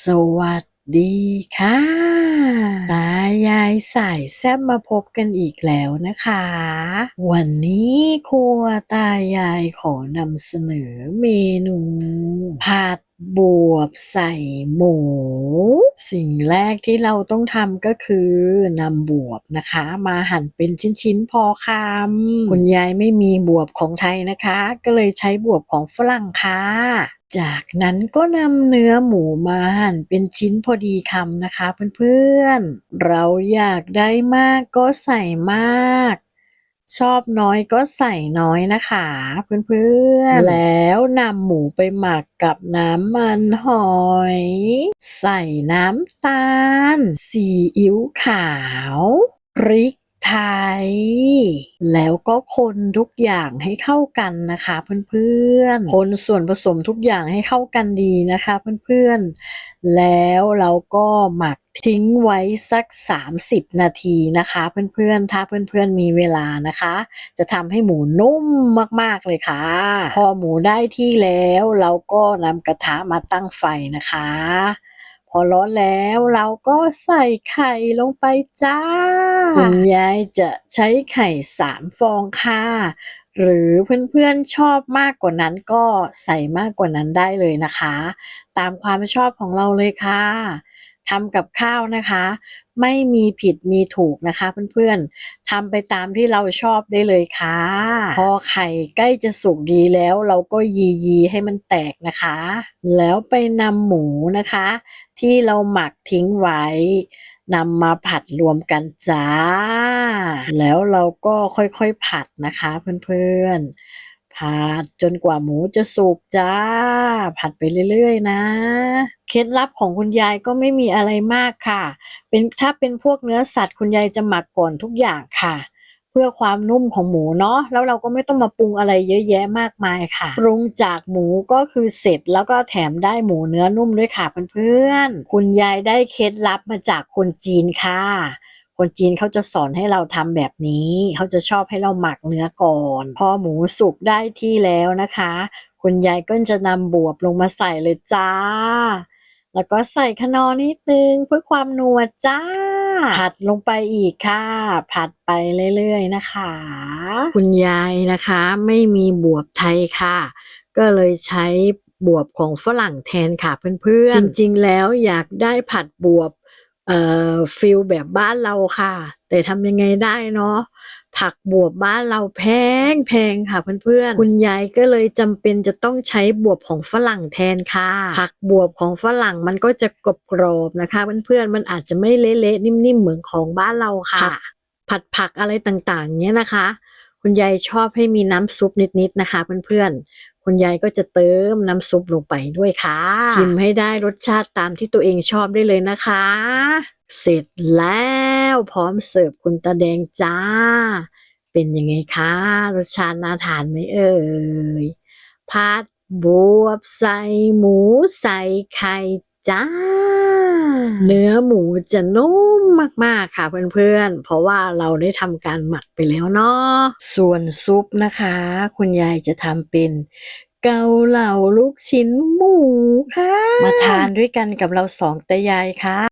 สวัสดีค่ะ ตายายสายแซ่บมาพบกันอีกแล้วนะคะ วันนี้ครัวตายายขอนำเสนอเมนูผัดบวบใส่หมู สิ่งแรกที่เราต้องทำก็คือนำบวบนะคะ มาหั่นเป็นชิ้นๆพอคำคุณยายไม่มีบวบของไทยนะคะ ก็เลยใช้บวบของฝรั่งค่ะ จากนั้นก็นำเนื้อหมูมาหั่นเป็นชิ้นพอดีคำนะคะเพื่อนๆ เราอยากได้มากก็ใส่มาก ชอบน้อยก็ใส่น้อยนะคะเพื่อนๆ แล้วนำหมูไปหมักกับน้ำมันหอย ใส่น้ำตาลซีอิ๊วขาวพริก ย แล้วก็คนทุกอย่างให้เข้ากันนะคะ เพื่อนๆ คนส่วนผสมทุกอย่างให้เข้ากันดีนะคะ เพื่อนๆ แล้วเราก็หมักทิ้งไว้สัก 30 นาทีนะคะ เพื่อนๆ ถ้าเพื่อนๆ มีเวลานะคะ จะทำให้หมูนุ่มมากๆเลยค่ะ พอหมูได้ที่แล้ว เราก็นำกระทะมาตั้งไฟนะคะ พอร้อนแล้วเราก็ใส่ไข่ลงไปจ้า คุณยายจะใช้ไข่สามฟองค่ะ หรือเพื่อนๆชอบมากกว่านั้นก็ใส่มากกว่านั้นได้เลยนะคะ ตามความชอบของเราเลยค่ะ ทำกับข้าวนะคะ ไม่มีผิดมีถูกนะคะ เพื่อนๆทำไปตามที่เราชอบได้เลยค่ะ พอไข่ใกล้จะสุกดีแล้ว เราก็ยียีให้มันแตกนะคะ แล้วไปนำหมูนะคะ ที่เราหมักทิ้งไว้นำมาผัดรวมกันจ้า แล้วเราก็ค่อยๆผัดนะคะเพื่อนๆ ผัดจนกว่าหมูจะสุกจ้า ผัดไปเรื่อยๆ นะ เคล็ดลับของคุณยายก็ไม่มีอะไรมากค่ะ เป็นถ้าเป็นพวกเนื้อสัตว์คุณยายจะหมักก่อนทุกอย่างค่ะ เพื่อความนุ่มของหมูเนาะแล้วเราก็ไม่ต้องมาปรุงอะไรเยอะแยะมากมายค่ะปรุงจากหมูก็คือเสร็จแล้วก็แถมได้หมูเนื้อนุ่มด้วยค่ะเพื่อนๆคุณยายได้เคล็ดลับมาจากคนจีนค่ะ คนจีนเขาจะสอนให้เราทำแบบนี้ เขาจะชอบให้เราหมักเนื้อก่อน พอหมูสุกได้ที่แล้วนะคะ คุณยายก็จะนำบวบลงมาใส่เลยจ้า แล้วก็ใส่ขนอนิดนึงเพื่อความนัวจ้า ผัดลงไปอีกค่ะ ผัดไปเรื่อยๆนะคะ คุณยายนะคะไม่มีบวบไทยค่ะ ก็เลยใช้บวบของฝรั่งแทนค่ะเพื่อนๆ จริงๆแล้วอยากได้ผัดบวบ เอ่อฟิลแบบบ้านเราค่ะ แต่ทำยังไงได้เนาะ ผักบวบบ้านเราแพงแพงค่ะเพื่อน ๆ คุณยายก็เลยจำเป็นจะต้องใช้บวบของฝรั่งแทนค่ะ ผักบวบของฝรั่งมันก็จะกรอบกรอบๆนะคะเพื่อนๆ มันอาจจะไม่เละๆนิ่มๆ เหมือนของบ้านเราค่ะ ผัดผักอะไรต่างๆ เนี้ยนะคะ คุณยายชอบให้มีน้ำซุปนิดๆ นะคะเพื่อนๆ คุณยายก็จะเติมน้ำซุปลงไปด้วยค่ะ ชิมให้ได้รสชาติตามที่ตัวเองชอบได้เลยนะคะ เสร็จแล้วพร้อมเสิร์ฟคุณตาแดงจ้า เป็นยังไงคะรสชาติน่าทานไหมเอ่ยผัดบวบใส่หมูใส่ไข่ จ้า เนื้อหมูจะนุ่มมากๆค่ะเพื่อนๆ เพราะว่าเราได้ทำการหมักไปแล้วเนาะ ส่วนซุปนะคะ คุณยายจะทำเป็นเกาเหลาลูกชิ้นหมูค่ะ มาทานด้วยกันกับเราสองตายายค่ะ